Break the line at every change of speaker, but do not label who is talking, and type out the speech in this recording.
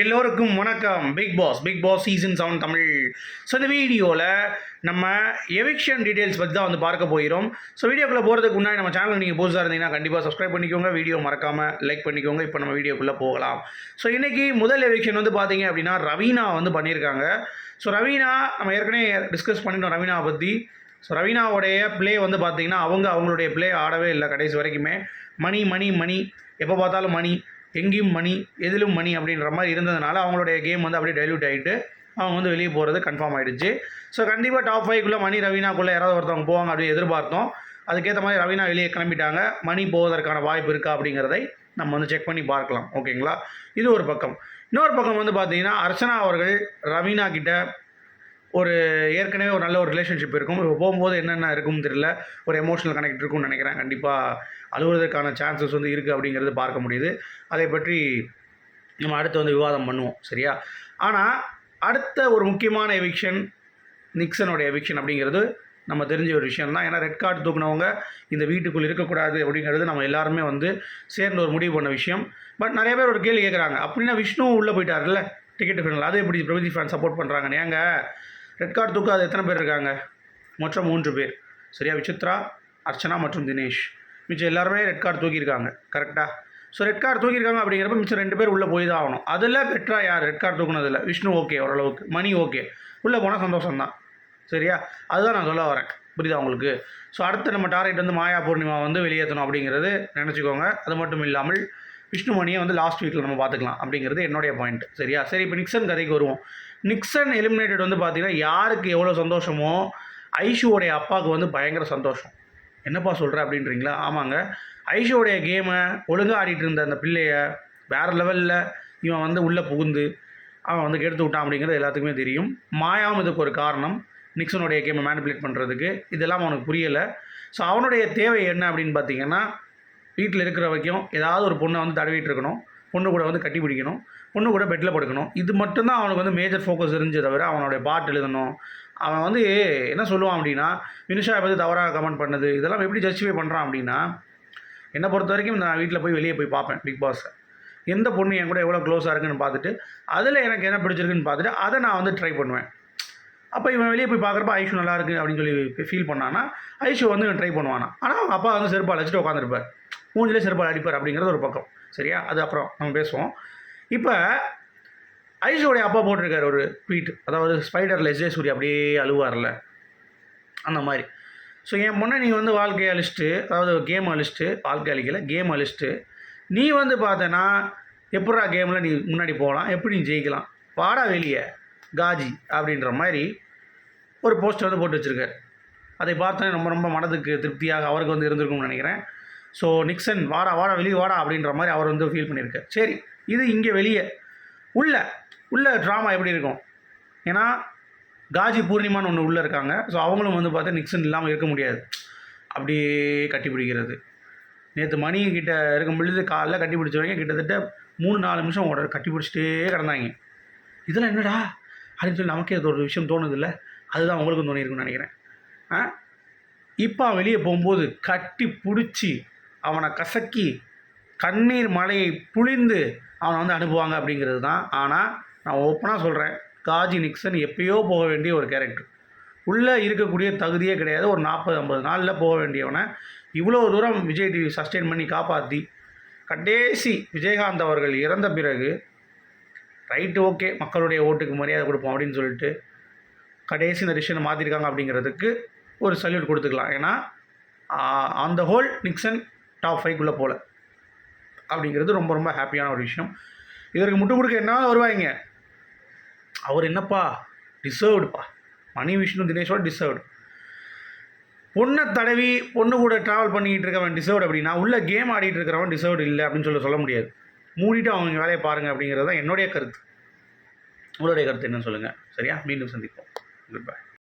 எல்லோருக்கும் வணக்கம். Bigg Boss Bigg Boss season seven Tamil. So இந்த வீடியோவில் நம்ம எவிக்ஷன் டீட்டெயில்ஸ் பற்றி தான் வந்து பார்க்க போகிறோம். ஸோ வீடியோக்குள்ளே போகிறதுக்கு முன்னாடி நம்ம சேனல் நீங்கள் புதுசாக இருந்தீங்கன்னா கண்டிப்பாக சப்ஸ்கிரைப் பண்ணிக்கோங்க. வீடியோ மறக்காமல் லைக் பண்ணிக்கோங்க. இப்போ நம்ம வீடியோக்குள்ளே போகலாம். ஸோ இன்றைக்கி முதல் எவிக்ஷன் வந்து பார்த்தீங்க அப்படின்னா ரவீனா வந்து பண்ணியிருக்காங்க ஸோ ரவீனா நம்ம ஏற்கனவே டிஸ்கஸ் பண்ணிட்டோம் ரவீனாவை பற்றி ஸோ ரவீனாவுடைய ப்ளே வந்து பார்த்தீங்கன்னா அவங்க அவங்களுடைய ப்ளே ஆடவே இல்லை கடைசி வரைக்குமே. மணி மணி மணி. எப்போ பார்த்தாலும் மணி. எங்கேயும் மணி எதிலும் மணி அப்படின்ற மாதிரி இருந்ததுனால அவங்களுடைய கேம் வந்து அப்படியே டைல்யூட் ஆகிட்டு அவங்க வந்து வெளியே போகிறது கன்ஃபார்ம் ஆகிடுச்சு ஸோ கண்டிப்பாக டாப் ஃபைவ்க்குள்ளே மணி ரவீனாக்குள்ளே யாராவது ஒருத்தவங்க போவாங்க அப்படின்னு எதிர்பார்த்தோம். அதுக்கேற்ற மாதிரி ரவீனா வெளியே கிளம்பிட்டாங்க. மணி போவதற்கான வாய்ப்பு இருக்கா அப்படிங்கிறதை நம்ம வந்து செக் பண்ணி பார்க்கலாம். ஓகேங்களா இது ஒரு பக்கம். இன்னொரு பக்கம் வந்து பார்த்தீங்கன்னா அர்ச்சனா அவர்கள் ரவீனா கிட்ட ஒரு ஏற்கனவே ஒரு நல்ல ஒரு ரிலேஷன்ஷிப் இருக்கும். இப்போ போகும்போது என்னென்ன இருக்கும்னு தெரியல. ஒரு எமோஷனல் கனெக்ட் இருக்கும்னு நினைக்கிறேன். கண்டிப்பாக அழுகுறதுக்கான சான்சஸ் வந்து இருக்குது அப்படிங்கிறது பார்க்க முடியுது. அதை பற்றி நம்ம அடுத்து வந்து விவாதம் பண்ணுவோம். சரியா? ஆனால் அடுத்த ஒரு முக்கியமான எவிக்ஷன் நிக்சனோட எவிக்ஷன் அப்படிங்கிறது நம்ம தெரிஞ்ச ஒரு விஷயம் தான். ஏன்னா ரெட் கார்டு தூக்குனவங்க இந்த வீட்டுக்குள் இருக்கக்கூடாது அப்படிங்கிறது நம்ம எல்லாருமே வந்து சேர்ந்து ஒரு முடிவு பண்ண விஷயம். பட் நிறைய பேர் ஒரு கேள்வி கேட்குறாங்க அப்படின்னா விஷ்ணு உள்ளே போயிட்டார்ல டிக்கெட் ஃபைனல் அது எப்படி பிரபதி ஃபேன் சப்போர்ட் பண்ணுறாங்க ஏங்க? ரெட் கார்டு தூக்காத எத்தனை பேர் இருக்காங்க? மொத்தம் மூன்று பேர். சரியா? விசித்ரா அர்ச்சனா மற்றும் தினேஷ். மிச்சம் எல்லாருமே ரெட் கார்டு தூக்கியிருக்காங்க. கரெக்டாக ஸோ ரெட் கார்டு தூக்கியிருக்காங்க அப்படிங்கிறப்ப மிச்சம் ரெண்டு பேர் உள்ளே போய் தான் ஆகணும். அதில் பெட்ரா யார்? ரெட் கார்டு தூக்குனதில்ல விஷ்ணு ஓகே ஓரளவுக்கு. மணி ஓகே. உள்ளே போனால் சந்தோஷம் தான் சரியா? அதுதான் நான் சொல்ல வரேன். புரியுதா உங்களுக்கு? ஸோ அடுத்து நம்ம டார்கெட் வந்து மாயா பூர்ணிமா வந்து வெளியேற்றணும் அப்படிங்கிறது நினச்சிக்கோங்க. அது மட்டும் இல்லாமல் விஷ்ணுமணியை வந்து லாஸ்ட் வீக்கில் நம்ம பார்த்துக்கலாம் அப்படிங்கிறது என்னுடைய பாயிண்ட் சரியா? சரி இப்போ நிக்சன் கதைக்கு வருவோம். நிக்சன் எலிமினேட்டட் வந்து பார்த்தீங்கன்னா யாருக்கு எவ்வளோ சந்தோஷமோ ஐஷுவோடைய அப்பாவுக்கு வந்து பயங்கர சந்தோஷம். என்னப்பா சொல்கிற அப்படின்றீங்களா? ஆமாங்க. ஐஷுவோடைய கேமை ஒழுங்காக ஆடிட்டு இருந்த அந்த பிள்ளைய வேறு லெவலில் இவன் வந்து உள்ளே புகுந்து அவன் வந்து கெடுத்து விட்டான் அப்படிங்கிறது எல்லாத்துக்குமே தெரியும். மாயாவும் இதுக்கு ஒரு காரணம். நிக்சனுடைய கேமை மேனிப்புலேட் பண்ணுறதுக்கு இதெல்லாம் அவனுக்கு புரியலை. ஸோ அவனுடைய தேவை என்ன அப்படின்னு பார்த்தீங்கன்னா வீட்டில் இருக்கிற வரைக்கும் ஏதாவது ஒரு பொண்ணை வந்து தடவிட்டு இருக்கணும் பொண்ணு கூட வந்து கட்டி பிடிக்கணும். பொண்ணு கூட பெட்டில் படுக்கணும். இது மட்டும்தான் அவனுக்கு வந்து மேஜர் ஃபோக்கஸ் இருந்துச்சு தவிர அவனுடைய பாட் எழுதணும். அவன் வந்து என்ன சொல்லுவான் அப்படின்னா வினுஷா பற்றி தவறாக கமெண்ட் பண்ணது. இதெல்லாம் எப்படி ஜஸ்டிஃபை பண்ணுறான் அப்படின்னா என்னை பொறுத்த வரைக்கும் நான் வீட்டில் போய் வெளியே போய் பார்ப்பேன் பிக் பாஸை எந்த பொண்ணு என் கூட எவ்வளோ க்ளோஸாக இருக்குன்னு பார்த்துட்டு அதில் எனக்கு என்ன பிடிச்சிருக்குன்னு பார்த்துட்டு அதை நான் வந்து ட்ரை பண்ணுவேன். அப்போ இவன் வெளியே போய் பார்க்குறப்ப ஐஷு நல்லா இருக்குது அப்படின்னு சொல்லி ஃபீல் பண்ணானா ஐஷு வந்து இவன் ட்ரை பண்ணுவானா. ஆனால் அவங்க அப்பா வந்து செருப்பால் வச்சுட்டு உட்காந்துருப்பார் மூஞ்சிலே செருப்பால் அடிப்பார் அப்படிங்கிறது ஒரு பக்கம். சரியா? அது அப்புறம் நம்ம பேசுவோம். இப்போ ஐஷோடைய அப்பா போட்டிருக்காரு ஒரு ட்வீட் அதாவது ஸ்பைடரில் எஸ்ஜே சூர்யா அப்படியே அழுவார்ல. அந்த மாதிரி. ஸோ என் பொண்ணை நீ வந்து வாழ்க்கையை அழிச்சிட்டு அதாவது கேம் அழிச்சிட்டு வாழ்க்கை அழிக்கல கேம் அழிச்சிட்டு நீ வந்து பார்த்தேன்னா எப்படா கேமில் நீ முன்னாடி போகலாம்? எப்படி நீ ஜெயிக்கலாம்? வாடா வெளியே காஜி அப்படின்ற மாதிரி ஒரு போஸ்டர் வந்து போட்டு வச்சுருக்காரு. அதை பார்த்தோன்னே ரொம்ப ரொம்ப மனதுக்கு திருப்தியாக அவருக்கு வந்து இருந்திருக்கும்னு நினைக்கிறேன். ஸோ நிக்சன் வாடா வாடா வெளியே வாடா அப்படின்ற மாதிரி அவர் வந்து ஃபீல் பண்ணியிருக்காரு. சரி இது இங்கே வெளியே. உள்ள உள்ள ட்ராமா எப்படி இருக்கும்? ஏன்னா காஜி பூர்ணிமான்னு ஒன்று உள்ளே இருக்காங்க. ஸோ அவங்களும் வந்து பார்த்தா நிக்சன் இல்லாமல் இருக்க முடியாது. அப்படியே கட்டி பிடிக்கிறது. நேற்று மணி கிட்ட இருக்கும் பொழுது காலைல கட்டி பிடிச்சவங்க கிட்டத்தட்ட மூணு நாலு நிமிஷம் உட கட்டி பிடிச்சிட்டே கிடந்தாங்க. இதெல்லாம் என்னடா? அப்படின்னு சொல்லி நமக்கே அது ஒரு விஷயம் தோணுது இல்லை அதுதான் உங்களுக்கும் தோணியிருக்குன்னு நினைக்கிறேன். ஆ? இப்போ வெளியே போகும்போது கட்டி பிடிச்சி அவனை கசக்கி கண்ணீர் மலையை புழிந்து அவனை வந்து அனுப்புவாங்க அப்படிங்கிறது தான். ஆனால் நான் ஓப்பனாக சொல்கிறேன் காஜி நிக்சன் எப்பயோ போக வேண்டிய ஒரு கேரக்டர் உள்ளே இருக்கக்கூடிய தகுதியே கிடையாது. ஒரு நாற்பது ஐம்பது நாளில் போக வேண்டியவனை. இவ்வளோ தூரம் விஜய் டிவி சஸ்டெயின் பண்ணி காப்பாற்றி கடைசி விஜயகாந்த் அவர்கள் இறந்த பிறகு ரைட்டு ஓகே மக்களுடைய ஓட்டுக்கு மரியாதை கொடுப்போம் அப்படின்னு சொல்லிட்டு கடைசி இந்த டிசிஷனை மாற்றிருக்காங்க அப்படிங்கிறதுக்கு ஒரு சல்யூட் கொடுத்துக்கலாம். ஏன்னா அந்த ஹோல் நிக்சன் டாப் ஃபைவ்க்குள்ளே போகல. அப்படிங்கிறது ரொம்ப ரொம்ப ஹாப்பியான ஒரு விஷயம். இதற்கு முட்டு கொடுக்க என்ன வருவாங்க. அவர் என்னப்பா? டிசர்வ்டுப்பா மணி விஷ்ணு தினேஷோட டிசர்வ்டு பொண்ணை தடவி பொண்ணு கூட ட்ராவல் பண்ணிக்கிட்டு இருக்கவன் டிசர்வ்டு அப்படின்னா உள்ள கேம் ஆடிட்டு இருக்கிறவன் டிசர்வ்டு இல்லை அப்படின்னு சொல்லி சொல்ல முடியாது. மூடிட்டு அவங்க வேலையை பாருங்கள் அப்படிங்கிறது தான் என்னுடைய கருத்து. உங்களுடைய கருத்து என்னன்னு சொல்லுங்கள் சரியா? மீண்டும் சந்திப்போம். Good bye